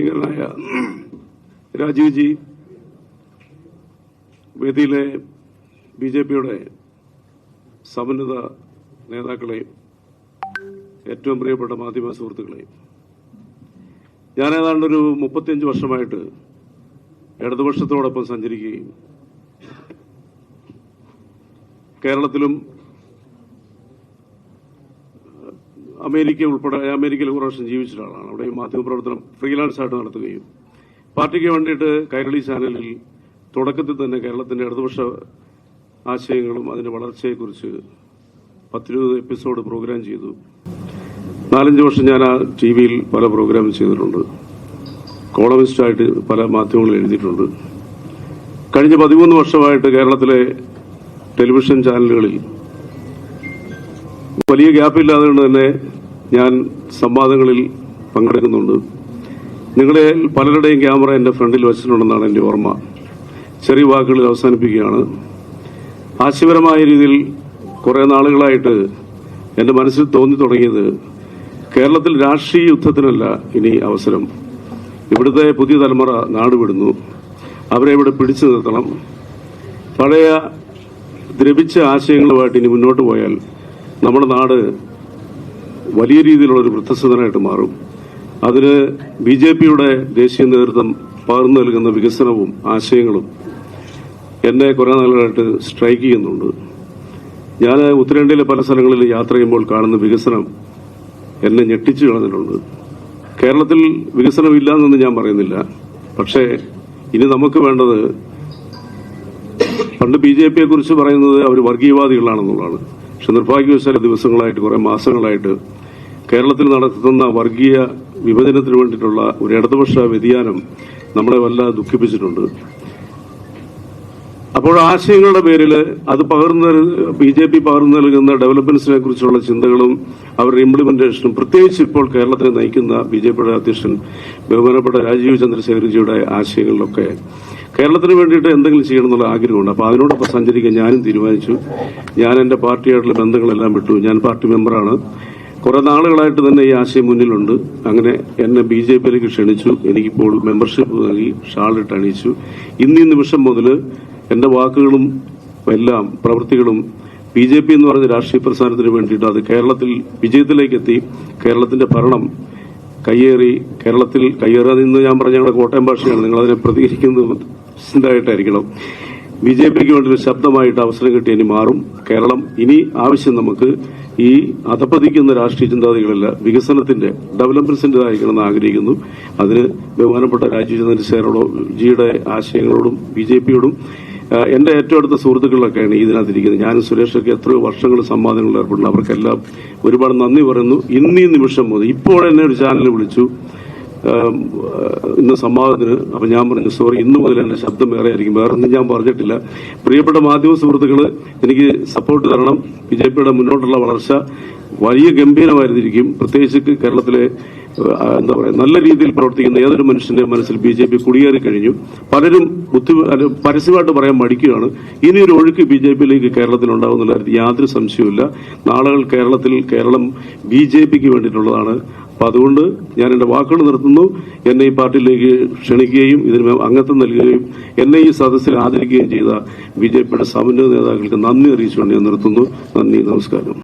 പ്രിയങ്കരനായ രാജീവ് ജി വേദിയിലെ B J പിയുടെ സമന്നത നേതാക്കളെയും ഏറ്റവും പ്രിയപ്പെട്ട മാധ്യമ സുഹൃത്തുക്കളെയും. ഞാൻ ഏതാണ്ട് ഒരു മുപ്പത്തിയഞ്ച് വർഷമായിട്ട് ഇടതുപക്ഷത്തോടൊപ്പം സഞ്ചരിക്കുകയും കേരളത്തിലും അമേരിക്ക ഉൾപ്പെടെ അമേരിക്കയിൽ കുറേ വർഷം ജീവിച്ച ഒരാളാണ് അവിടെ മാധ്യമപ്രവർത്തനം ഫ്രീലാൻസ് ആയിട്ട് നടത്തുകയും പാർട്ടിക്ക് വേണ്ടിയിട്ട് കൈരളി ചാനലിൽ തുടക്കത്തിൽ തന്നെ കേരളത്തിന്റെ ഇടതുപക്ഷ ആശയങ്ങളും അതിന്റെ വളർച്ചയെക്കുറിച്ച് പത്തിരുപത് എപ്പിസോഡ് പ്രോഗ്രാം ചെയ്തു. നാലഞ്ച് വർഷം ഞാൻ ആ ടി വിയിൽ പല പ്രോഗ്രാം ചെയ്തിട്ടുണ്ട്. കോളമിസ്റ്റായിട്ട് പല മാധ്യമങ്ങളിൽ എഴുതിയിട്ടുണ്ട്. കഴിഞ്ഞ പതിമൂന്ന് വർഷമായിട്ട് കേരളത്തിലെ ടെലിവിഷൻ ചാനലുകളിൽ വലിയ ഗ്യാപ്പില്ലാതെ കൊണ്ട് തന്നെ ഞാൻ സംവാദങ്ങളിൽ പങ്കെടുക്കുന്നുണ്ട്. നിങ്ങളെ പലരുടെയും ക്യാമറ എന്റെ ഫ്രണ്ടിൽ വെച്ചിട്ടുണ്ടെന്നാണ് എന്റെ ഓർമ്മ. ചെറിയ വാക്കുകളിൽ അവസാനിപ്പിക്കുകയാണ്. ആശയപരമായ രീതിയിൽ കുറേ നാളുകളായിട്ട് എന്റെ മനസ്സിൽ തോന്നി തുടങ്ങിയത് കേരളത്തിൽ രാഷ്ട്രീയ യുദ്ധത്തിനല്ല ഇനി അവസരം. ഇവിടുത്തെ പുതിയ തലമുറ നാടുവിടുന്നു അവരെ ഇവിടെ പിടിച്ചു നിർത്തണം. പഴയ ദ്രവിച്ച ആശയങ്ങളുമായിട്ട് ഇനി മുന്നോട്ട് പോയാൽ നമ്മുടെ നാട് വലിയ രീതിയിലുള്ള ഒരു വൃദ്ധസദനായിട്ട് മാറും. അതിന് ബി ജെ പിയുടെ ദേശീയ നേതൃത്വം പകർന്നു നൽകുന്ന വികസനവും ആശയങ്ങളും എന്നെ കുറേ നാളുകളായിട്ട് സ്ട്രൈക്ക് ചെയ്യുന്നുണ്ട്. ഞാൻ ഉത്തരേന്ത്യയിലെ പല സ്ഥലങ്ങളിൽ യാത്ര ചെയ്യുമ്പോൾ കാണുന്ന വികസനം എന്നെ ഞെട്ടിച്ചു കളഞ്ഞിട്ടുണ്ട്. കേരളത്തിൽ വികസനമില്ല എന്നൊന്നും ഞാൻ പറയുന്നില്ല. പക്ഷേ ഇനി നമുക്ക് വേണ്ടത് പണ്ട് ബി ജെ പിയെ കുറിച്ച് പറയുന്നത് അവർ വർഗീയവാദികളാണെന്നുള്ളതാണ്. പക്ഷെ നിർഭാഗ്യവശാല ദിവസങ്ങളായിട്ട് കുറെ മാസങ്ങളായിട്ട് കേരളത്തിൽ നടത്തുന്ന വർഗീയ വിഭജനത്തിന് വേണ്ടിയിട്ടുള്ള ഒരു ഇടതുപക്ഷ വ്യതിയാനം നമ്മളെ വല്ലാതെ ദുഃഖിപ്പിച്ചിട്ടുണ്ട്. അപ്പോൾ ആശയങ്ങളുടെ പേരിൽ അത് പകർന്നു ബി ജെ പി പകർന്നു നൽകുന്ന ഡെവലപ്മെന്റ്സിനെ കുറിച്ചുള്ള ചിന്തകളും അവരുടെ ഇംപ്ലിമെന്റേഷനും പ്രത്യേകിച്ച് ഇപ്പോൾ കേരളത്തെ നയിക്കുന്ന ബി ജെ പിയുടെ അധ്യക്ഷൻ ബഹുമാനപ്പെട്ട രാജീവ് ചന്ദ്രശേഖരജിയുടെ ആശയങ്ങളിലൊക്കെ കേരളത്തിന് വേണ്ടിയിട്ട് എന്തെങ്കിലും ചെയ്യണം എന്നുള്ള ആഗ്രഹമുണ്ട്. അപ്പോൾ അതിനോടൊപ്പം സഞ്ചരിക്കാൻ ഞാനും തീരുമാനിച്ചു. ഞാൻ എന്റെ പാർട്ടിയായിട്ടുള്ള ബന്ധങ്ങളെല്ലാം വിട്ടു. ഞാൻ പാർട്ടി മെമ്പറാണ്. കുറെ നാളുകളായിട്ട് തന്നെ ഈ ആശയം മുന്നിലുണ്ട്. അങ്ങനെ എന്നെ ബി ജെ പിയിലേക്ക് ക്ഷണിച്ചു. എനിക്കിപ്പോൾ മെമ്പർഷിപ്പ് നൽകി ഷാളിട്ട് അണിയിച്ചു. ഇന്ന് നിമിഷം മുതൽ എന്റെ വാക്കുകളും എല്ലാം പ്രവൃത്തികളും ബി ജെ പി എന്ന് പറയുന്ന രാഷ്ട്രീയ പ്രസ്ഥാനത്തിന് വേണ്ടിയിട്ട് അത് കേരളത്തിൽ വിജയത്തിലേക്ക് എത്തി കേരളത്തിന്റെ ഭരണം കയ്യേറി കേരളത്തിൽ കയ്യേറാതെ ഇന്ന് ഞാൻ പറഞ്ഞ ഞങ്ങളുടെ കോട്ടയം ഭാഷയാണ്. നിങ്ങൾ അതിനെ പ്രതികരിക്കുന്നത് ആയിട്ടായിരിക്കണം ബി ജെ പിക്ക് വേണ്ടി ഒരു ശബ്ദമായിട്ട് അവസരം കിട്ടി ഇനി മാറും. കേരളം ഇനി ആവശ്യം നമുക്ക് ഈ അധപ്പതിക്കുന്ന രാഷ്ട്രീയ ചിന്താഗതികളല്ല വികസനത്തിന്റെ ഡെവലപ്മെന്റ്സിന്റേതായിരിക്കണം എന്ന് ആഗ്രഹിക്കുന്നു. അതിന് ബഹുമാനപ്പെട്ട രാജീവ് ചന്ദ്രശേഖരോടോ ജിയുടെ ആശയങ്ങളോടും ബി ജെ പിയോടും എന്റെ ഏറ്റവും അടുത്ത സുഹൃത്തുക്കളിലൊക്കെയാണ് ഇതിനകത്തിരിക്കുന്നത്. ഞാനും സുരേഷൊക്കെ എത്രയോ വർഷങ്ങൾ സംവാദങ്ങളിൽ ഏർപ്പെടുന്നു. അവർക്കെല്ലാം ഒരുപാട് നന്ദി പറയുന്നു. ഇന്നീ നിമിഷം മുതൽ ഇപ്പോൾ എന്നെ ഒരു ചാനൽ വിളിച്ചു. ഇന്ന് സംവാദത്തിന് അപ്പൊ ഞാൻ പറഞ്ഞു സോറി ഇന്ന് മുതൽ എന്റെ ശബ്ദം വേറെ ആയിരിക്കും. വേറെ ഒന്നും ഞാൻ പറഞ്ഞിട്ടില്ല. പ്രിയപ്പെട്ട മാധ്യമ സുഹൃത്തുക്കൾ എനിക്ക് സപ്പോർട്ട് തരണം. ബി ജെ പിയുടെ മുന്നോട്ടുള്ള വളർച്ച വലിയ ഗംഭീരമായിരുന്നിരിക്കും. പ്രത്യേകിച്ച് കേരളത്തിലെ എന്താ പറയുക നല്ല രീതിയിൽ പ്രവർത്തിക്കുന്ന ഏതൊരു മനുഷ്യന്റെ മനസ്സിൽ ബി ജെ പി കുടിയേറി കഴിഞ്ഞു. പലരും ബുദ്ധി പരസ്യമായിട്ട് പറയാൻ മടിക്കുകയാണ്. ഇനി ഒരു ഒഴുക്ക് ബി ജെ പിയിലേക്ക് കേരളത്തിൽ ഉണ്ടാകുന്നുള്ള യാതൊരു സംശയവുമില്ല. നാളുകൾ കേരളത്തിൽ കേരളം ബി ജെ പിക്ക് വേണ്ടിയിട്ടുള്ളതാണ്. അപ്പൊ അതുകൊണ്ട് ഞാൻ എന്റെ വാക്കുകൾ നിർത്തുന്നു. എന്നെ ഈ പാർട്ടിയിലേക്ക് ക്ഷണിക്കുകയും ഇതിന് അംഗത്വം നൽകുകയും എന്നെ ഈ സദസ്സിൽ ആദരിക്കുകയും ചെയ്ത ബി ജെ പിയുടെ സമന്വയ നേതാക്കൾക്ക് നന്ദി അറിയിച്ചുകൊണ്ട് ഞാൻ നിർത്തുന്നു. നന്ദി നമസ്കാരം.